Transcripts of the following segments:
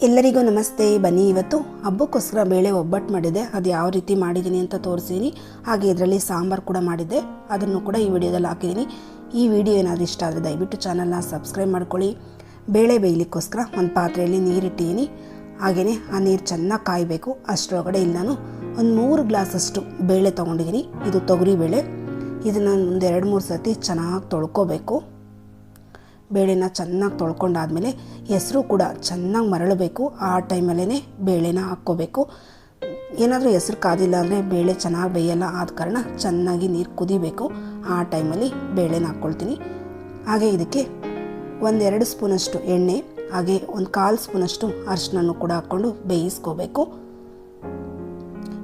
ಎಲ್ಲರಿಗೂ ನಮಸ್ತೆ, ಬನ್ನಿ. ಇವತ್ತು ಹಬ್ಬಕ್ಕೋಸ್ಕರ ಬೇಳೆ ಒಬ್ಬಟ್ಟು ಮಾಡಿದೆ. ಅದು ಯಾವ ರೀತಿ ಮಾಡಿದ್ದೀನಿ ಅಂತ ತೋರಿಸಿದ್ದೀನಿ ಹಾಗೆ ಇದರಲ್ಲಿ ಸಾಂಬಾರು ಕೂಡ ಮಾಡಿದ್ದೆ. ಅದನ್ನು ಕೂಡ ಈ ವಿಡಿಯೋದಲ್ಲಿ ಹಾಕಿದ್ದೀನಿ. ಈ ವಿಡಿಯೋ ಏನಾದರೂ ಇಷ್ಟ ಆದರೆ ದಯವಿಟ್ಟು ಚಾನಲ್ನ ಸಬ್ಸ್ಕ್ರೈಬ್ ಮಾಡ್ಕೊಳ್ಳಿ. ಬೇಳೆ ಬೇಯಲಿಕ್ಕೋಸ್ಕರ ಒಂದು ಪಾತ್ರೆಯಲ್ಲಿ ನೀರಿಟ್ಟಿದ್ದೀನಿ. ಹಾಗೆಯೇ ಆ ನೀರು ಚೆನ್ನಾಗಿ ಕಾಯಬೇಕು. ಅಷ್ಟರೊಳಗಡೆ ಇಲ್ಲಿ ನಾನು ಒಂದು ಮೂರು ಗ್ಲಾಸಷ್ಟು ಬೇಳೆ ತೊಗೊಂಡಿದ್ದೀನಿ. ಇದು ತೊಗರಿ ಬೇಳೆ ಇದನ್ನು ಒಂದು ಎರಡು ಮೂರು ಸರ್ತಿ ಚೆನ್ನಾಗಿ ತೊಳ್ಕೊಬೇಕು. ಬೇಳೆನ ಚೆನ್ನಾಗಿ ತೊಳ್ಕೊಂಡಾದ್ಮೇಲೆ ಹೆಸರು ಕೂಡ ಚೆನ್ನಾಗಿ ಮರಳಬೇಕು. ಆ ಟೈಮಲ್ಲೇ ಬೇಳೆನ ಹಾಕ್ಕೋಬೇಕು. ಏನಾದರೂ ಹೆಸರು ಕಾದಿಲ್ಲ ಅಂದರೆ ಬೇಳೆ ಚೆನ್ನಾಗಿ ಬೇಯಲ್ಲ ಆದ ಕಾರಣ ಚೆನ್ನಾಗಿ ನೀರು ಕುದಿಬೇಕು. ಆ ಟೈಮಲ್ಲಿ ಬೇಳೆನ ಹಾಕ್ಕೊಳ್ತೀನಿ. ಹಾಗೆ ಇದಕ್ಕೆ ಒಂದೆರಡು ಸ್ಪೂನಷ್ಟು ಎಣ್ಣೆ, ಹಾಗೆ ಒಂದು ಕಾಲು ಸ್ಪೂನಷ್ಟು ಅರಿಶಿನನ್ನು ಕೂಡ ಹಾಕ್ಕೊಂಡು ಬೇಯಿಸ್ಕೋಬೇಕು.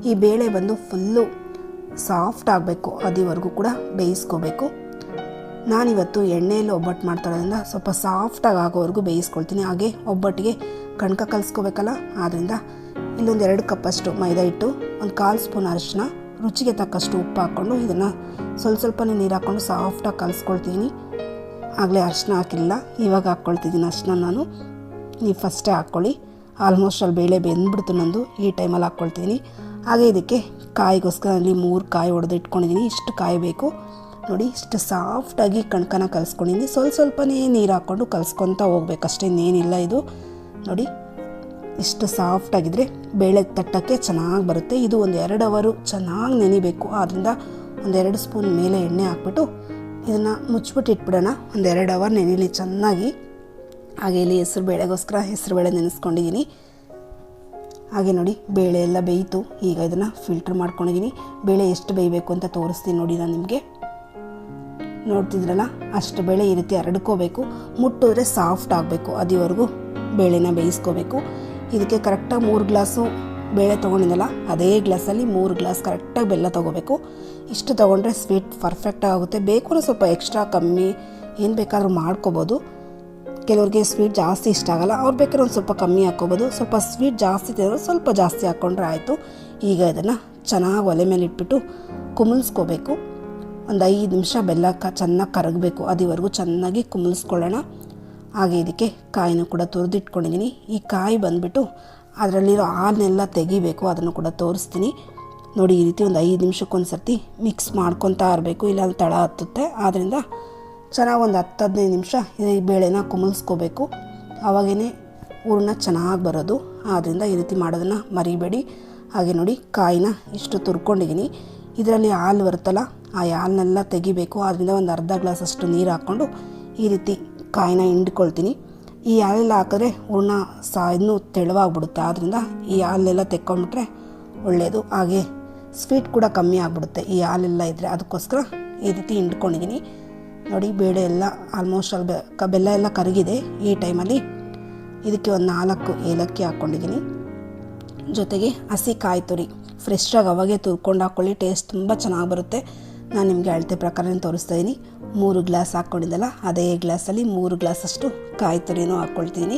ಈ ಬೇಳೆ ಬಂದು ಫುಲ್ಲು ಸಾಫ್ಟ್ ಆಗಬೇಕು. ಅದಿವರೆಗೂ ಕೂಡ ಬೇಯಿಸ್ಕೋಬೇಕು. ನಾನಿವತ್ತು ಎಣ್ಣೆಯಲ್ಲಿ ಒಬ್ಬಟ್ಟು ಮಾಡ್ತಾರೋದ್ರಿಂದ ಸ್ವಲ್ಪ ಸಾಫ್ಟಾಗಿ ಆಗೋವರೆಗೂ ಬೇಯಿಸ್ಕೊಳ್ತೀನಿ. ಹಾಗೆ ಒಬ್ಬಟ್ಟಿಗೆ ಕಣಕ ಕಲಿಸ್ಕೋಬೇಕಲ್ಲ? ಆದ್ದರಿಂದ ಇಲ್ಲೊಂದು ಎರಡು ಕಪ್ಪಷ್ಟು ಮೈದಾ ಹಿಟ್ಟು, ಒಂದು ಕಾಲು ಸ್ಪೂನ್ ಅರಿಶಿನ ರುಚಿಗೆ ತಕ್ಕಷ್ಟು ಉಪ್ಪು ಹಾಕ್ಕೊಂಡು ಇದನ್ನು ಸ್ವಲ್ಪ ಸ್ವಲ್ಪನೇ ನೀರು ಹಾಕ್ಕೊಂಡು ಸಾಫ್ಟಾಗಿ ಕಲಿಸ್ಕೊಳ್ತೀನಿ. ಆಗಲೇ ಅರಿಶಿನ ಹಾಕಿಲ್ಲ, ಇವಾಗ ಹಾಕ್ಕೊಳ್ತಿದ್ದೀನಿ ಅರಿಶಿನ ನಾನು. ನೀವು ಫಸ್ಟೇ ಹಾಕ್ಕೊಳ್ಳಿ. ಆಲ್ಮೋಸ್ಟ್ ಅಲ್ಲಿ ಬೇಳೆ ಬೆಂದ್ಬಿಡ್ತು ನಂದು, ಈ ಟೈಮಲ್ಲಿ ಹಾಕ್ಕೊಳ್ತೀನಿ. ಹಾಗೆ ಇದಕ್ಕೆ ಕಾಯಿಗೋಸ್ಕರ ಅಲ್ಲಿ ಮೂರು ಕಾಯಿ ಹೊಡೆದು ಇಟ್ಕೊಂಡಿದ್ದೀನಿ ಇಷ್ಟು ಕಾಯಿ ಬೇಕು. ನೋಡಿ, ಇಷ್ಟು ಸಾಫ್ಟಾಗಿ ಕಣ್ಕನ ಕಲಿಸ್ಕೊಂಡಿದ್ದೀನಿ. ಸ್ವಲ್ಪ ಸ್ವಲ್ಪನೇ ನೀರು ಹಾಕ್ಕೊಂಡು ಕಲಿಸ್ಕೊತ ಹೋಗ್ಬೇಕಷ್ಟೇ ಇನ್ನೇನಿಲ್ಲ ಇದು. ನೋಡಿ, ಇಷ್ಟು ಸಾಫ್ಟಾಗಿದ್ದರೆ ಬೇಳೆ ತಟ್ಟಕ್ಕೆ ಚೆನ್ನಾಗಿ ಬರುತ್ತೆ. ಇದು ಒಂದು ಎರಡು ಅವರು ಚೆನ್ನಾಗಿ ನೆನಿಬೇಕು. ಆದ್ದರಿಂದ ಒಂದೆರಡು ಸ್ಪೂನ್ ಮೇಲೆ ಎಣ್ಣೆ ಹಾಕ್ಬಿಟ್ಟು ಇದನ್ನು ಮುಚ್ಚಿಬಿಟ್ಟು ಇಟ್ಬಿಡೋಣ. ಒಂದೆರಡು ಅವರ್ ನೆನಿಲಿ ಚೆನ್ನಾಗಿ. ಹಾಗೆ ಇಲ್ಲಿ ಹೆಸರು ಬೇಳೆಗೋಸ್ಕರ ಹೆಸರು ಬೇಳೆ ನೆನೆಸ್ಕೊಂಡಿದ್ದೀನಿ. ಹಾಗೆ ನೋಡಿ, ಬೇಳೆ ಎಲ್ಲ ಬೇಯಿತು. ಈಗ ಇದನ್ನು ಫಿಲ್ಟ್ರ್ ಮಾಡ್ಕೊಂಡಿದ್ದೀನಿ. ಬೇಳೆ ಎಷ್ಟು ಬೇಯಬೇಕು ಅಂತ ತೋರಿಸ್ತೀನಿ ನೋಡಿ ನಾನು ನಿಮಗೆ. ನೋಡ್ತಿದ್ರಲ್ಲ? ಅಷ್ಟು ಬೇಳೆ ಈ ರೀತಿ ಹರಡ್ಕೋಬೇಕು. ಮುಟ್ಟಿದ್ರೆ ಸಾಫ್ಟ್ ಆಗಬೇಕು. ಅದಿವರೆಗೂ ಬೇಳೆನ ಬೇಯಿಸ್ಕೋಬೇಕು. ಇದಕ್ಕೆ ಕರೆಕ್ಟಾಗಿ ಮೂರು ಗ್ಲಾಸು ಬೇಳೆ ತೊಗೊಂಡಿದ್ದಲ್ಲ ಅದೇ ಗ್ಲಾಸಲ್ಲಿ ಮೂರು ಗ್ಲಾಸ್ ಕರೆಕ್ಟಾಗಿ ಬೆಲ್ಲ ತೊಗೋಬೇಕು. ಇಷ್ಟು ತೊಗೊಂಡ್ರೆ ಸ್ವೀಟ್ ಪರ್ಫೆಕ್ಟ್ ಆಗುತ್ತೆ. ಬೇಕು ಸ್ವಲ್ಪ ಎಕ್ಸ್ಟ್ರಾ ಕಮ್ಮಿ, ಏನು ಬೇಕಾದರೂ ಮಾಡ್ಕೋಬೋದು. ಕೆಲವ್ರಿಗೆ ಸ್ವೀಟ್ ಜಾಸ್ತಿ ಇಷ್ಟ ಆಗಲ್ಲ. ಅವ್ರು ಬೇಕಾದ್ರೆ ಒಂದು ಸ್ವಲ್ಪ ಕಮ್ಮಿ ಹಾಕ್ಕೋಬೋದು. ಸ್ವಲ್ಪ ಸ್ವೀಟ್ ಜಾಸ್ತಿ ತಿಂದರೆ ಸ್ವಲ್ಪ ಜಾಸ್ತಿ ಹಾಕ್ಕೊಂಡ್ರೆ ಆಯಿತು. ಈಗ ಇದನ್ನು ಚೆನ್ನಾಗಿ ಒಲೆ ಮೇಲೆ ಇಟ್ಬಿಟ್ಟು ಕುಮಿಲ್ಸ್ಕೋಬೇಕು ಒಂದು ಐದು ನಿಮಿಷ ಬೆಲ್ಲ ಕ ಚೆನ್ನಾಗಿ ಕರಗಬೇಕು. ಅದಿವರೆಗೂ ಚೆನ್ನಾಗಿ ಕುಮಲಿಸ್ಕೊಳ್ಳೋಣ ಹಾಗೆ ಇದಕ್ಕೆ ಕಾಯಿನೂ ಕೂಡ ತುರಿದಿಟ್ಕೊಂಡಿದ್ದೀನಿ ಈ ಕಾಯಿ ಬಂದುಬಿಟ್ಟು ಅದರಲ್ಲಿರೋ ಹಾಲನ್ನೆಲ್ಲ ತೆಗಿಬೇಕು. ಅದನ್ನು ಕೂಡ ತೋರಿಸ್ತೀನಿ. ನೋಡಿ, ಈ ರೀತಿ ಒಂದು ಐದು ನಿಮಿಷಕ್ಕೊಂದು ಸರ್ತಿ ಮಿಕ್ಸ್ ಮಾಡ್ಕೊತಾ ಇರಬೇಕು. ಇಲ್ಲಾಂದ್ರೆ ತಳ ಹತ್ತುತ್ತೆ. ಆದ್ದರಿಂದ ಚೆನ್ನಾಗಿ ಒಂದು ಹತ್ತು, ಹದಿನೈದು ನಿಮಿಷ ಈ ಬೇಳೆನ ಕುಮಲಿಸ್ಕೋಬೇಕು ಆವಾಗೇ ಹೂರ್ಣ ಚೆನ್ನಾಗಿ ಬರೋದು. ಆದ್ದರಿಂದ ಈ ರೀತಿ ಮಾಡೋದನ್ನು ಮರಿಬೇಡಿ. ಹಾಗೆ ನೋಡಿ, ಕಾಯಿನ ಇಷ್ಟು ತುರ್ಕೊಂಡಿದ್ದೀನಿ ಇದರಲ್ಲಿ ಹಾಲು ಬರುತ್ತಲ್ಲ ಆ ಹಾಲನ್ನೆಲ್ಲ ತೆಗಿಬೇಕು, ಅದರಿಂದ ಒಂದು ಅರ್ಧ ಗ್ಲಾಸಷ್ಟು ನೀರು ಹಾಕ್ಕೊಂಡು ಈ ರೀತಿ ಕಾಯಿನ ಹಿಂಡ್ಕೊಳ್ತೀನಿ. ಈ ಹಾಲೆಲ್ಲ ಹಾಕಿದ್ರೆ ಹೂರ್ಣ ಸಾ ಇನ್ನೂ ತೆಳುವಾಗ್ಬಿಡುತ್ತೆ. ಆದ್ದರಿಂದ ಈ ಹಾಲೆಲ್ಲ ತೆಕ್ಕೊಂಡ್ಬಿಟ್ರೆ ಒಳ್ಳೆಯದು ಹಾಗೆ ಸ್ವೀಟ್ ಕೂಡ ಕಮ್ಮಿ ಆಗಿಬಿಡುತ್ತೆ ಈ ಹಾಲೆಲ್ಲ ಇದ್ದರೆ ಅದಕ್ಕೋಸ್ಕರ ಈ ರೀತಿ ಹಿಂಡ್ಕೊಂಡಿದ್ದೀನಿ ನೋಡಿ, ಬೇಳೆ ಎಲ್ಲ ಆಲ್ಮೋಸ್ಟ್ ಅಲ್ಲಿ ಬೆ- ಬೆಲ್ಲ ಎಲ್ಲ ಕರಗಿದೆ ಈ ಟೈಮಲ್ಲಿ. ಇದಕ್ಕೆ ಒಂದು ನಾಲ್ಕು ಏಲಕ್ಕಿ ಹಾಕ್ಕೊಂಡಿದ್ದೀನಿ ಜೊತೆಗೆ ಹಸಿ ಕಾಯಿ ತುರಿ ಫ್ರೆಶ್ಶಾಗಿ ಅವಾಗೆ ತುರ್ಕೊಂಡು ಹಾಕ್ಕೊಳ್ಳಿ ಟೇಸ್ಟ್ ತುಂಬ ಚೆನ್ನಾಗಿ ಬರುತ್ತೆ. ನಾನು ನಿಮಗೆ ಅಳತೆ ಪ್ರಕಾರ ತೋರಿಸ್ತಾ ಇದ್ದೀನಿ ಮೂರು ಗ್ಲಾಸ್ ಹಾಕ್ಕೊಂಡಿದ್ದಲ್ಲ ಅದೇ ಗ್ಲಾಸಲ್ಲಿ ಮೂರು ಗ್ಲಾಸಷ್ಟು ಕಾಯಿ ತುರಿನೂ ಹಾಕ್ಕೊಳ್ತೀನಿ.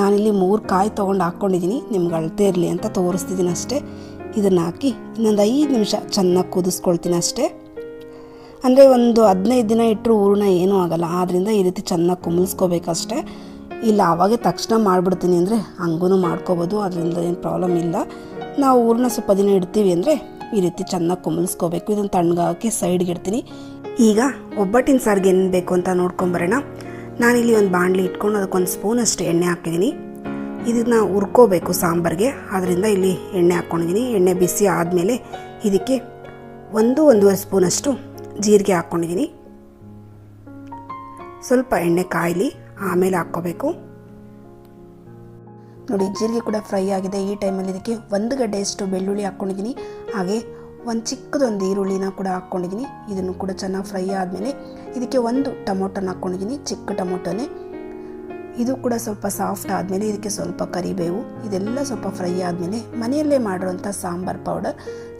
ನಾನಿಲ್ಲಿ ಮೂರು ಕಾಯಿ ತೊಗೊಂಡು ಹಾಕ್ಕೊಂಡಿದ್ದೀನಿ ನಿಮ್ಗೆ ಅಳತೆ ಇರಲಿ ಅಂತ ತೋರಿಸ್ತಿದ್ದೀನಿ ಅಷ್ಟೇ. ಇದನ್ನು ಹಾಕಿ ಇನ್ನೊಂದು ಐದು ನಿಮಿಷ ಚೆನ್ನಾಗಿ ಕುದಿಸ್ಕೊಳ್ತೀನಿ ಅಷ್ಟೇ. ಅಂದರೆ ಒಂದು ಹದಿನೈದು ದಿನ ಇಟ್ಟರು ಹೂರ್ಣ ಏನೂ ಆಗಲ್ಲ ಆದ್ದರಿಂದ ಈ ರೀತಿ ಚೆನ್ನಾಗಿ ಕುಮಿಸ್ಕೋಬೇಕಷ್ಟೇ ಇಲ್ಲ ಆವಾಗೆ ತಕ್ಷಣ ಮಾಡಿಬಿಡ್ತೀನಿ ಅಂದರೆ ಹಂಗೂ ಮಾಡ್ಕೋಬೋದು, ಅದರಿಂದ ಏನು ಪ್ರಾಬ್ಲಮ್ ಇಲ್ಲ. ನಾವು ಹೂರ್ಣ ಸ್ವಲ್ಪ ದಿನ ಇಡ್ತೀವಿ ಅಂದರೆ ಈ ರೀತಿ ಚೆನ್ನಾಗಿ ಕುಮಲ್ಸ್ಕೋಬೇಕು ಇದನ್ನು ತಣ್ಣಗಾಕಿ ಸೈಡ್ಗೆ ಇಡ್ತೀನಿ ಈಗ ಒಬ್ಬಟ್ಟಿನ ಸಾರಿಗೆ ಏನು ಬೇಕು ಅಂತ ನೋಡ್ಕೊಂಬರೋಣ. ನಾನಿಲ್ಲಿ ಒಂದು ಬಾಣಲಿ ಇಟ್ಕೊಂಡು ಅದಕ್ಕೊಂದು ಸ್ಪೂನ್ ಅಷ್ಟು ಎಣ್ಣೆ ಹಾಕಿದ್ದೀನಿ. ಇದನ್ನು ಹುರ್ಕೋಬೇಕು ಸಾಂಬಾರಿಗೆ. ಆದ್ದರಿಂದ ಇಲ್ಲಿ ಎಣ್ಣೆ ಹಾಕ್ಕೊಂಡಿದ್ದೀನಿ ಎಣ್ಣೆ ಬಿಸಿ ಆದಮೇಲೆ ಇದಕ್ಕೆ ಒಂದು, ಒಂದೂವರೆ ಸ್ಪೂನಷ್ಟು ಜೀರಿಗೆ ಹಾಕ್ಕೊಂಡಿದ್ದೀನಿ ಸ್ವಲ್ಪ ಎಣ್ಣೆ ಕಾಯಲಿ ಆಮೇಲೆ ಹಾಕ್ಕೋಬೇಕು. ನೋಡಿ, ಜೀರಿಗೆ ಕೂಡ ಫ್ರೈ ಆಗಿದೆ. ಈ ಟೈಮಲ್ಲಿ ಇದಕ್ಕೆ ಒಂದು ಗಡ್ಡೆಯಷ್ಟು ಬೆಳ್ಳುಳ್ಳಿ ಹಾಕ್ಕೊಂಡಿದ್ದೀನಿ. ಹಾಗೆ ಒಂದು ಚಿಕ್ಕದೊಂದು ಈರುಳ್ಳಿನ ಕೂಡ ಹಾಕ್ಕೊಂಡಿದ್ದೀನಿ. ಇದನ್ನು ಕೂಡ ಚೆನ್ನಾಗಿ ಫ್ರೈ ಆದಮೇಲೆ ಇದಕ್ಕೆ ಒಂದು ಟೊಮೊಟೊನ ಹಾಕ್ಕೊಂಡಿದ್ದೀನಿ, ಚಿಕ್ಕ ಟೊಮೊಟೊನೇ. ಇದು ಕೂಡ ಸ್ವಲ್ಪ ಸಾಫ್ಟ್ ಆದಮೇಲೆ ಇದಕ್ಕೆ ಸ್ವಲ್ಪ ಕರಿಬೇವು. ಇದೆಲ್ಲ ಸ್ವಲ್ಪ ಫ್ರೈ ಆದಮೇಲೆ ಮನೆಯಲ್ಲೇ ಮಾಡಿರೋಂಥ ಸಾಂಬಾರ್ ಪೌಡರ್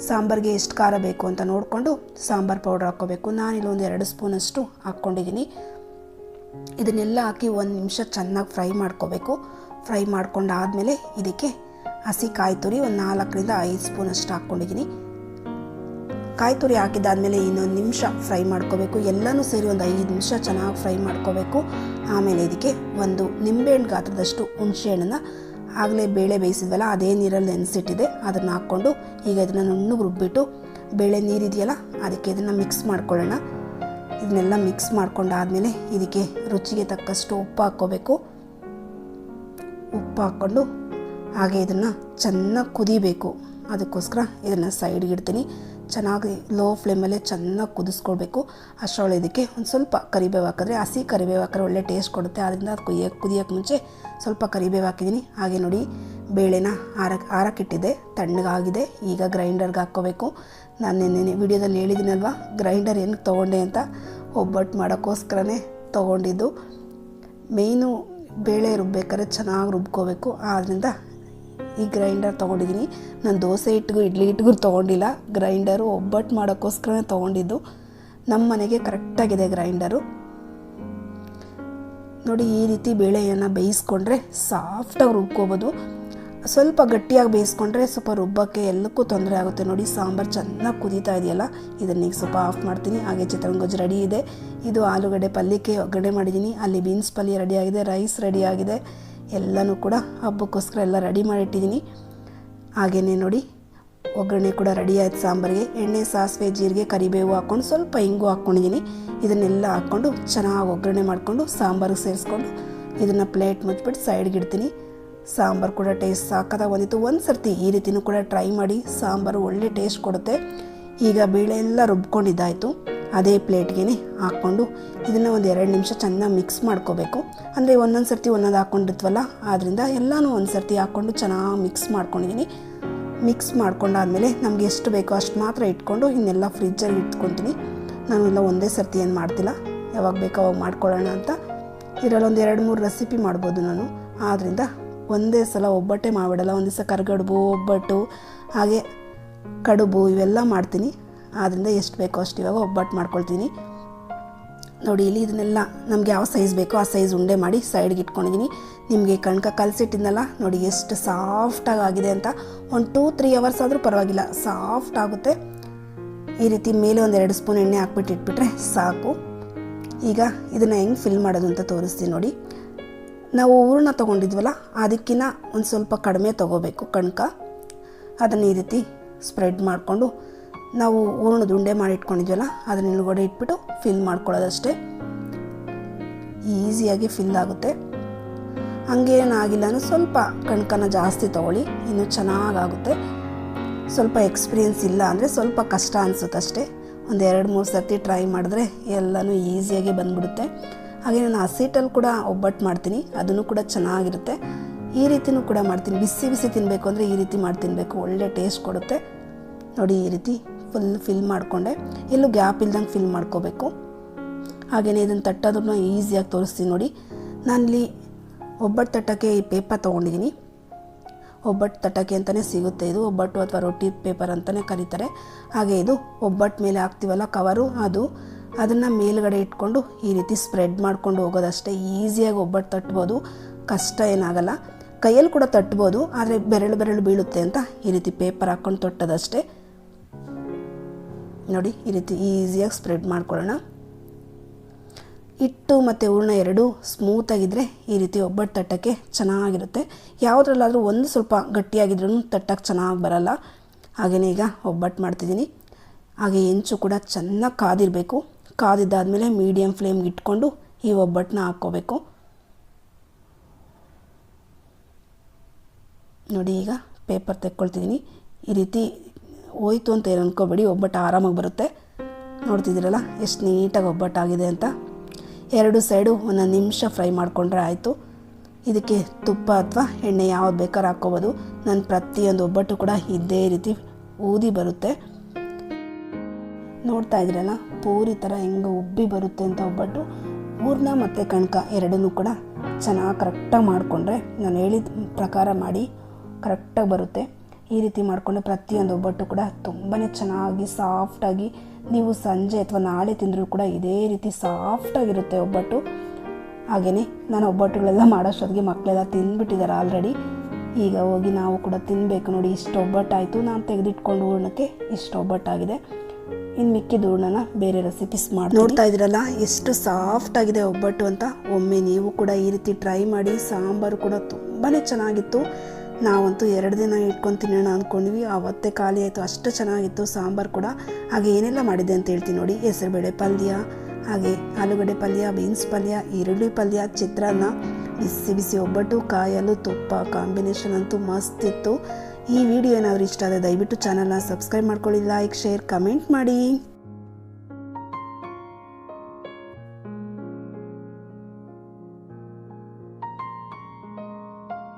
ಸಾಂಬಾರಿಗೆ ಎಷ್ಟು ಖಾರ ಬೇಕು ಅಂತ ನೋಡಿಕೊಂಡು ಸಾಂಬಾರ್ ಪೌಡರ್ ಹಾಕ್ಕೋಬೇಕು. ನಾನಿಲ್ಲಿ ಒಂದು ಎರಡು ಸ್ಪೂನಷ್ಟು ಹಾಕ್ಕೊಂಡಿದ್ದೀನಿ. ಇದನ್ನೆಲ್ಲ ಹಾಕಿ ಒಂದು ನಿಮಿಷ ಚೆನ್ನಾಗಿ ಫ್ರೈ ಮಾಡ್ಕೋಬೇಕು. ಫ್ರೈ ಮಾಡ್ಕೊಂಡು ಆದಮೇಲೆ ಇದಕ್ಕೆ ಹಸಿ ಕಾಯಿ ತುರಿ ಒಂದು ನಾಲ್ಕರಿಂದ ಐದು ಸ್ಪೂನಷ್ಟು ಹಾಕ್ಕೊಂಡಿದ್ದೀನಿ. ಕಾಯಿ ತುರಿ ಹಾಕಿದ್ದಾದಮೇಲೆ ಇನ್ನೊಂದು ನಿಮಿಷ ಫ್ರೈ ಮಾಡ್ಕೋಬೇಕು. ಎಲ್ಲನೂ ಸೇರಿ ಒಂದು ಐದು ನಿಮಿಷ ಚೆನ್ನಾಗಿ ಫ್ರೈ ಮಾಡ್ಕೋಬೇಕು. ಆಮೇಲೆ ಇದಕ್ಕೆ ಒಂದು ನಿಂಬೆಹಣ್ಣು ಗಾತ್ರದಷ್ಟು ಹುಣಸೆಹಣ್ಣನ್ನು ಆಗಲೇ ಬೇಳೆ ಬೇಯಿಸಿದ್ವಲ್ಲ, ಅದೇ ನೀರಲ್ಲಿ ನೆನೆಸಿಟ್ಟಿದೆ. ಅದನ್ನು ಹಾಕ್ಕೊಂಡು ಈಗ ಇದನ್ನು ನುಣ್ಣಗೆ ರುಬ್ಬಿಟ್ಟು ಬೇಳೆ ನೀರಿದೆಯಲ್ಲ, ಅದಕ್ಕೆ ಇದನ್ನು ಮಿಕ್ಸ್ ಮಾಡ್ಕೊಳ್ಳೋಣ. ಇದನ್ನೆಲ್ಲ ಮಿಕ್ಸ್ ಮಾಡ್ಕೊಂಡಾದಮೇಲೆ ಇದಕ್ಕೆ ರುಚಿಗೆ ತಕ್ಕಷ್ಟು ಉಪ್ಪು ಹಾಕ್ಕೋಬೇಕು. ಉಪ್ಪು ಹಾಕ್ಕೊಂಡು ಹಾಗೆ ಇದನ್ನು ಚೆನ್ನಾಗಿ ಕುದಿಬೇಕು. ಅದಕ್ಕೋಸ್ಕರ ಇದನ್ನು ಸೈಡ್ಗೆ ಇಡ್ತೀನಿ. ಚೆನ್ನಾಗಿ ಲೋ ಫ್ಲೇಮಲ್ಲೇ ಚೆನ್ನಾಗಿ ಕುದಿಸ್ಕೊಳ್ಬೇಕು. ಅಷ್ಟರೊಳಗೆ ಇದಕ್ಕೆ ಒಂದು ಸ್ವಲ್ಪ ಕರಿಬೇವು ಹಾಕಿದ್ರೆ ಹಸಿ ಕರಿಬೇವು ಹಾಕಿದ್ರೆ ಒಳ್ಳೆ ಟೇಸ್ಟ್ ಕೊಡುತ್ತೆ. ಆದ್ದರಿಂದ ಅದು ಕುಯ್ಯಕ್ಕೆ ಕುದಿಯೋಕ್ಕೆ ಮುಂಚೆ ಸ್ವಲ್ಪ ಕರಿಬೇವು ಹಾಕಿದ್ದೀನಿ. ಹಾಗೆ ನೋಡಿ ಬೇಳೆನ ಆರಕ್ಕೆ ಆರಕ್ಕಿಟ್ಟಿದ್ದೆ. ತಣ್ಣಗಾಗಿದೆ. ಈಗ ಗ್ರೈಂಡರ್ಗೆ ಹಾಕ್ಕೋಬೇಕು. ನಾನು ನಿನ್ನೆ ವಿಡಿಯೋದಲ್ಲಿ ಹೇಳಿದ್ದೀನಲ್ವ ಗ್ರೈಂಡರ್ ಏನು ತೊಗೊಂಡೆ ಅಂತ ಒಬ್ಬಟ್ಟು ಮಾಡೋಕ್ಕೋಸ್ಕರನೇ ತೊಗೊಂಡಿದ್ದು. ಮೇಯ್ನು ಬೇಳೆ ರುಬ್ಬೇಕಾದ್ರೆ ಚೆನ್ನಾಗಿ ರುಬ್ಕೋಬೇಕು. ಆದ್ದರಿಂದ ಈ ಗ್ರೈಂಡರ್ ತೊಗೊಂಡಿದ್ದೀನಿ ನಾನು ದೋಸೆ ಹಿಟ್ಟಿಗೂ ಇಡ್ಲಿ ಹಿಟ್ಟಿಗೂ ತೊಗೊಂಡಿಲ್ಲ. ಗ್ರೈಂಡರು ಒಬ್ಬಟ್ಟು ಮಾಡೋಕ್ಕೋಸ್ಕರನೇ ತೊಗೊಂಡಿದ್ದು. ನಮ್ಮ ಮನೆಗೆ ಕರೆಕ್ಟಾಗಿದೆ ಗ್ರೈಂಡರು. ನೋಡಿ ಈ ರೀತಿ ಬೇಳೆಯನ್ನು ಬೇಯಿಸ್ಕೊಂಡ್ರೆ ಸಾಫ್ಟಾಗಿ ರುಬ್ಕೋಬೋದು. ಸ್ವಲ್ಪ ಗಟ್ಟಿಯಾಗಿ ಬೇಯಿಸ್ಕೊಂಡ್ರೆ ಸ್ವಲ್ಪ ರುಬ್ಬಕ್ಕೆ ಎಲ್ಲಕ್ಕೂ ತೊಂದರೆ ಆಗುತ್ತೆ. ನೋಡಿ, ಸಾಂಬಾರು ಚೆನ್ನಾಗಿ ಕುದೀತಾ ಇದೆಯಲ್ಲ? ಇದನ್ನ ಈಗ ಸ್ವಲ್ಪ ಆಫ್ ಮಾಡ್ತೀನಿ. ಹಾಗೆ ಚಿತ್ರಾನ್ನ ಗೊಜ್ಜು ರೆಡಿ ಇದೆ. ಇದು ಆಲೂಗಡ್ಡೆ ಪಲ್ಯಕ್ಕೆ ಒಗ್ಗರಣೆ ಮಾಡಿದ್ದೀನಿ. ಅಲ್ಲಿ ಬೀನ್ಸ್ ಪಲ್ಯ ರೆಡಿಯಾಗಿದೆ ರೈಸ್ ರೆಡಿಯಾಗಿದೆ ಎಲ್ಲನೂ ಕೂಡ ಹಬ್ಬಕ್ಕೋಸ್ಕರ ಎಲ್ಲ ರೆಡಿ ಮಾಡಿಟ್ಟಿದ್ದೀನಿ. ಹಾಗೆಯೇ ನೋಡಿ, ಒಗ್ಗರಣೆ ಕೂಡ ರೆಡಿ ಆಯ್ತು ಸಾಂಬಾರಿಗೆ. ಎಣ್ಣೆ, ಸಾಸಿವೆ, ಜೀರಿಗೆ, ಕರಿಬೇವು ಹಾಕ್ಕೊಂಡು ಸ್ವಲ್ಪ ಹಿಂಗು ಹಾಕ್ಕೊಂಡಿದ್ದೀನಿ. ಇದನ್ನೆಲ್ಲ ಹಾಕ್ಕೊಂಡು ಚೆನ್ನಾಗಿ ಒಗ್ಗರಣೆ ಮಾಡಿಕೊಂಡು ಸಾಂಬಾರಿಗೆ ಸೇರಿಸ್ಕೊಂಡು ಇದನ್ನು ಪ್ಲೇಟ್ ಮುಚ್ಚಿಬಿಟ್ಟು ಸೈಡ್ಗೆ ಇಡ್ತೀನಿ. ಸಾಂಬಾರು ಕೂಡ ಟೇಸ್ಟ್ ಸಾಕದಾಗ ಬಂದಿತ್ತು ಒಂದು ಸರ್ತಿ ಈ ರೀತಿನೂ ಕೂಡ ಟ್ರೈ ಮಾಡಿ ಸಾಂಬಾರು ಒಳ್ಳೆ ಟೇಸ್ಟ್ ಕೊಡುತ್ತೆ. ಈಗ ಬೇಳೆ ಎಲ್ಲ ರುಬ್ಕೊಂಡಿದ್ದಾಯಿತು. ಅದೇ ಪ್ಲೇಟ್ಗೆ ಹಾಕ್ಕೊಂಡು ಇದನ್ನು ಒಂದು ಎರಡು ನಿಮಿಷ ಚೆನ್ನಾಗಿ ಮಿಕ್ಸ್ ಮಾಡ್ಕೋಬೇಕು. ಅಂದರೆ ಒಂದೊಂದು ಸರ್ತಿ ಒಂದೊಂದು ಹಾಕ್ಕೊಂಡಿರ್ತೀವಲ್ಲ ಆದ್ದರಿಂದ ಎಲ್ಲನೂ ಒಂದು ಸರ್ತಿ ಹಾಕ್ಕೊಂಡು ಚೆನ್ನಾಗಿ ಮಿಕ್ಸ್ ಮಾಡ್ಕೊಂಡಿದ್ದೀನಿ ಮಿಕ್ಸ್ ಮಾಡ್ಕೊಂಡಾದಮೇಲೆ ನಮಗೆ ಎಷ್ಟು ಬೇಕೋ ಅಷ್ಟು ಮಾತ್ರ ಇಟ್ಕೊಂಡು ಇನ್ನೆಲ್ಲ ಫ್ರಿಜ್ಜಲ್ಲಿ ಇಟ್ಕೊತೀನಿ. ನಾನು ಎಲ್ಲ ಒಂದೇ ಸರ್ತಿ ಏನು ಮಾಡ್ತಿಲ್ಲ. ಯಾವಾಗ ಬೇಕೋ ಅವಾಗ ಮಾಡ್ಕೊಳ್ಳೋಣ ಅಂತ. ಇದರಲ್ಲಿ ಒಂದು ಎರಡು ಮೂರು ರೆಸಿಪಿ ಮಾಡ್ಬೋದು ನಾನು. ಆದ್ದರಿಂದ ಒಂದೇ ಸಲ ಒಬ್ಬಟ್ಟೆ ಮಾಡಿಬಿಡಲ್ಲ, ಒಂದು ದಿವಸ ಕರ್ಗಡುಬು, ಒಬ್ಬಟ್ಟು, ಹಾಗೆ ಕಡುಬು ಇವೆಲ್ಲ ಮಾಡ್ತೀನಿ. ಆದ್ದರಿಂದ ಎಷ್ಟು ಬೇಕೋ ಅಷ್ಟು ಇವಾಗ ಒಬ್ಬಟ್ಟು ಮಾಡ್ಕೊಳ್ತೀನಿ. ನೋಡಿ, ಇಲ್ಲಿ ಇದನ್ನೆಲ್ಲ ನಮಗೆ ಯಾವ ಸೈಜ್ ಬೇಕೋ ಆ ಸೈಜ್ ಉಂಡೆ ಮಾಡಿ ಸೈಡ್ಗೆ ಇಟ್ಕೊಂಡಿದ್ದೀನಿ ನಿಮಗೆ ಕಣ್ಕ ಕಲಸಿಟ್ಟಿದ್ನಲ್ಲ, ನೋಡಿ ಎಷ್ಟು ಸಾಫ್ಟಾಗಿ ಆಗಿದೆ ಅಂತ. ಒಂದು ಟೂ ತ್ರೀ ಅವರ್ಸ್ ಆದರೂ ಪರವಾಗಿಲ್ಲ ಸಾಫ್ಟ್ ಆಗುತ್ತೆ. ಈ ರೀತಿ ಮೇಲೆ ಒಂದು ಎರಡು ಸ್ಪೂನ್ ಎಣ್ಣೆ ಹಾಕ್ಬಿಟ್ಟು ಇಟ್ಬಿಟ್ರೆ ಸಾಕು. ಈಗ ಇದನ್ನು ಹೆಂಗೆ ಫಿಲ್ ಮಾಡೋದು ಅಂತ ತೋರಿಸ್ತೀನಿ ನೋಡಿ. ನಾವು ಹೂರಣ ತೊಗೊಂಡಿದ್ವಲ್ಲ ಅದಕ್ಕಿಂತ ಒಂದು ಸ್ವಲ್ಪ ಕಡಿಮೆ ತೊಗೋಬೇಕು ಕಣಕ. ಅದನ್ನು ಈ ರೀತಿ ಸ್ಪ್ರೆಡ್ ಮಾಡಿಕೊಂಡು ನಾವು ಹೂರಣದ ಉಂಡೆ ಮಾಡಿ ಇಟ್ಕೊಂಡಿದ್ವಲ್ಲ, ಅದನ್ನ ಒಳಗಡೆ ಇಟ್ಬಿಟ್ಟು ಫಿಲ್ ಮಾಡ್ಕೊಳ್ಳೋದಷ್ಟೇ. ಈಸಿಯಾಗಿ ಫಿಲ್ ಆಗುತ್ತೆ. ಹಂಗೇನಾಗಿಲ್ಲ ಅಂದರೆ ಸ್ವಲ್ಪ ಕಣಕನ ಜಾಸ್ತಿ ತೊಗೊಳ್ಳಿ, ಇನ್ನೂ ಚೆನ್ನಾಗಾಗುತ್ತೆ. ಸ್ವಲ್ಪ ಎಕ್ಸ್ಪೀರಿಯೆನ್ಸ್ ಇಲ್ಲ ಅಂದರೆ ಸ್ವಲ್ಪ ಕಷ್ಟ ಅನಿಸುತ್ತಷ್ಟೇ. ಒಂದು ಎರಡು ಮೂರು ಸರ್ತಿ ಟ್ರೈ ಮಾಡಿದ್ರೆ ಎಲ್ಲನೂ ಈಸಿಯಾಗಿ ಬಂದ್ಬಿಡುತ್ತೆ. ಹಾಗೆ ನಾನು ಹಸಿಟ್ಟಲ್ಲಿ ಕೂಡ ಒಬ್ಬಟ್ಟು ಮಾಡ್ತೀನಿ, ಅದನ್ನು ಕೂಡ ಚೆನ್ನಾಗಿರುತ್ತೆ. ಈ ರೀತಿನೂ ಕೂಡ ಮಾಡ್ತೀನಿ. ಬಿಸಿ ಬಿಸಿ ತಿನ್ನಬೇಕು ಅಂದರೆ ಈ ರೀತಿ ಮಾಡಿ ತಿನ್ನಬೇಕು ಒಳ್ಳೆ ಟೇಸ್ಟ್ ಕೊಡುತ್ತೆ. ನೋಡಿ ಈ ರೀತಿ ಫುಲ್ ಫಿಲ್ ಮಾಡಿಕೊಂಡೆ. ಎಲ್ಲೂ ಗ್ಯಾಪ್ ಇಲ್ದಂಗೆ ಫಿಲ್ ಮಾಡ್ಕೋಬೇಕು. ಹಾಗೆಯೇ ಇದನ್ನು ತಟ್ಟೋದನ್ನು ಈಸಿಯಾಗಿ ತೋರಿಸ್ತೀನಿ ನೋಡಿ. ನಾನಿಲ್ಲಿ ಒಬ್ಬಟ್ಟು ತಟ್ಟಕ್ಕೆ ಈ ಪೇಪರ್ ತೊಗೊಂಡಿದ್ದೀನಿ. ಒಬ್ಬಟ್ಟು ತಟ್ಟಕ್ಕೆ ಅಂತಲೇ ಸಿಗುತ್ತೆ ಇದು. ಒಬ್ಬಟ್ಟು ಅಥವಾ ರೊಟ್ಟಿ ಪೇಪರ್ ಅಂತಲೇ ಕರೀತಾರೆ. ಹಾಗೆ ಇದು ಒಬ್ಬಟ್ಟು ಮೇಲೆ ಹಾಕ್ತೀವಲ್ಲ ಕವರು ಅದು. ಅದನ್ನು ಮೇಲುಗಡೆ ಇಟ್ಕೊಂಡು ಈ ರೀತಿ ಸ್ಪ್ರೆಡ್ ಮಾಡ್ಕೊಂಡು ಹೋಗೋದಷ್ಟೇ ಈಸಿಯಾಗಿ ಒಬ್ಬಟ್ಟು ತಟ್ಬೋದು. ಕಷ್ಟ ಏನಾಗಲ್ಲ. ಕೈಯಲ್ಲಿ ಕೂಡ ತಟ್ಬೋದು, ಆದರೆ ಬೆರಳು ಬೆರಳು ಬೀಳುತ್ತೆ ಅಂತ ಈ ರೀತಿ ಪೇಪರ್ ಹಾಕ್ಕೊಂಡು ತೊಟ್ಟದಷ್ಟೇ. ನೋಡಿ, ಈ ರೀತಿ ಈಸಿಯಾಗಿ ಸ್ಪ್ರೆಡ್ ಮಾಡ್ಕೊಳ್ಳೋಣ. ಹಿಟ್ಟು ಮತ್ತು ಹೂರ್ಣ ಎರಡೂ ಸ್ಮೂತಾಗಿದ್ದರೆ ಈ ರೀತಿ ಒಬ್ಬಟ್ಟು ತಟ್ಟಕ್ಕೆ ಚೆನ್ನಾಗಿರುತ್ತೆ. ಯಾವುದ್ರಲ್ಲಾದರೂ ಒಂದು ಸ್ವಲ್ಪ ಗಟ್ಟಿಯಾಗಿದ್ರೂ ತಟ್ಟಕ್ಕೆ ಚೆನ್ನಾಗಿ ಬರಲ್ಲ. ಹಾಗೆಯೇ ಈಗ ಒಬ್ಬಟ್ಟು ಮಾಡ್ತಿದ್ದೀನಿ. ಹಾಗೆ ಹೆಂಚು ಕೂಡ ಚೆನ್ನಾಗಿ ಕಾದಿರಬೇಕು. ಕಾದಿದ್ದಾದಮೇಲೆ ಮೀಡಿಯಮ್ ಫ್ಲೇಮ್ಗೆ ಇಟ್ಕೊಂಡು ಈ ಒಬ್ಬಟ್ಟನ್ನ ಹಾಕ್ಕೋಬೇಕು. ನೋಡಿ ಈಗ ಪೇಪರ್ ತೆಕ್ಕೊಳ್ತಿದ್ದೀನಿ ಈ ರೀತಿ ಹೋಯ್ತು ಅಂತ ಏನು ಅನ್ಕೋಬೇಡಿ, ಒಬ್ಬಟ್ಟು ಆರಾಮಾಗಿ ಬರುತ್ತೆ. ನೋಡ್ತಿದ್ದೀರಲ್ಲ, ಎಷ್ಟು ನೀಟಾಗಿ ಒಬ್ಬಟ್ಟಾಗಿದೆ ಅಂತ. ಎರಡು ಸೈಡು ಒಂದು ನಿಮಿಷ ಫ್ರೈ ಮಾಡಿಕೊಂಡ್ರೆ ಆಯಿತು. ಇದಕ್ಕೆ ತುಪ್ಪ ಅಥವಾ ಎಣ್ಣೆ ಯಾವ್ದು ಬೇಕಾದ್ರೂ ಹಾಕ್ಕೋಬೋದು. ನನ್ನ ಪ್ರತಿಯೊಂದು ಒಬ್ಬಟ್ಟು ಕೂಡ ಇದೇ ರೀತಿ ಊದಿ ಬರುತ್ತೆ. ನೋಡ್ತಾ ಇದ್ರಲ್ಲ ಪೂರಿ ಥರ ಹೆಂಗೆ ಉಬ್ಬಿ ಬರುತ್ತೆ ಅಂತ ಒಬ್ಬಟ್ಟು ಹೂರ್ಣ ಮತ್ತು ಕಣಕ ಎರಡನ್ನೂ ಕೂಡ ಚೆನ್ನಾಗಿ ಕರೆಕ್ಟಾಗಿ ಮಾಡಿಕೊಂಡ್ರೆ ನಾನು ಹೇಳಿದ ಪ್ರಕಾರ ಮಾಡಿ ಕರೆಕ್ಟಾಗಿ ಬರುತ್ತೆ. ಈ ರೀತಿ ಮಾಡಿಕೊಂಡ್ರೆ ಪ್ರತಿಯೊಂದು ಒಬ್ಬಟ್ಟು ಕೂಡ ತುಂಬಾ ಚೆನ್ನಾಗಿ ಸಾಫ್ಟಾಗಿ ನೀವು ಸಂಜೆ ಅಥವಾ ನಾಳೆ ತಿಂದರೂ ಕೂಡ ಇದೇ ರೀತಿ ಸಾಫ್ಟಾಗಿರುತ್ತೆ ಒಬ್ಬಟ್ಟು. ಹಾಗೆಯೇ ನಾನು ಒಬ್ಬಟ್ಟುಗಳೆಲ್ಲ ಮಾಡೋಷ್ಟೊತ್ತಿಗೆ ಮಕ್ಕಳೆಲ್ಲ ತಿಂದುಬಿಟ್ಟಿದ್ದಾರೆ ಆಲ್ರೆಡಿ ಈಗ ಹೋಗಿ ನಾವು ಕೂಡ ತಿನ್ನಬೇಕು ನೋಡಿ ಇಷ್ಟು ಒಬ್ಬಟ್ಟಾಯಿತು ನಾನು ತೆಗೆದಿಟ್ಕೊಂಡು ಹೂರ್ಣಕ್ಕೆ ಇಷ್ಟು ಒಬ್ಬಟ್ಟಾಗಿದೆ ಇನ್ನು ಹೂರ್ಣನ ಬೇರೆ ರೆಸಿಪೀಸ್ ಮಾಡಿ ನೋಡ್ತಾ ಇದ್ದೀರಲ್ಲ, ಎಷ್ಟು ಸಾಫ್ಟ್ ಆಗಿದೆ ಒಬ್ಬಟ್ಟು ಅಂತ. ಒಮ್ಮೆ ನೀವು ಕೂಡ ಈ ರೀತಿ ಟ್ರೈ ಮಾಡಿ, ಸಾಂಬಾರು ಕೂಡ ತುಂಬ ತುಂಬಾ ಚೆನ್ನಾಗಿತ್ತು. ನಾವಂತೂ ಎರಡು ದಿನ ಇಟ್ಕೊಂಡು ತಿನ್ನೋಣ ಅಂದ್ಕೊಂಡ್ವಿ ಆವತ್ತೇ ಖಾಲಿ ಆಯಿತು, ಅಷ್ಟು ಚೆನ್ನಾಗಿತ್ತು ಸಾಂಬಾರು ಕೂಡ. ಹಾಗೆ ಏನೆಲ್ಲ ಮಾಡಿದೆ ಅಂತ ಹೇಳ್ತೀನಿ ನೋಡಿ. ಹೆಸರುಬೇಳೆ ಪಲ್ಯ, ಹಾಗೆ ಆಲೂಗಡ್ಡೆ ಪಲ್ಯ ಬೀನ್ಸ್ ಪಲ್ಯ, ಈರುಳ್ಳಿ ಪಲ್ಯ, ಚಿತ್ರಾನ್ನ, ಬಿಸಿ ಬಿಸಿ ಒಬ್ಬಟ್ಟು, ಕಾಯಲು ತುಪ್ಪ ಕಾಂಬಿನೇಷನ್ ಅಂತೂ ಮಸ್ತ್ ಇತ್ತು. ಈ ವಿಡಿಯೋ ಏನಾದರೂ ಇಷ್ಟ ಆದರೆ ದಯವಿಟ್ಟು ಚಾನಲ್ನ ಸಬ್ಸ್ಕ್ರೈಬ್ ಮಾಡ್ಕೊಳ್ಳಿ ಲೈಕ್ ಶೇರ್ ಕಮೆಂಟ್ ಮಾಡಿ.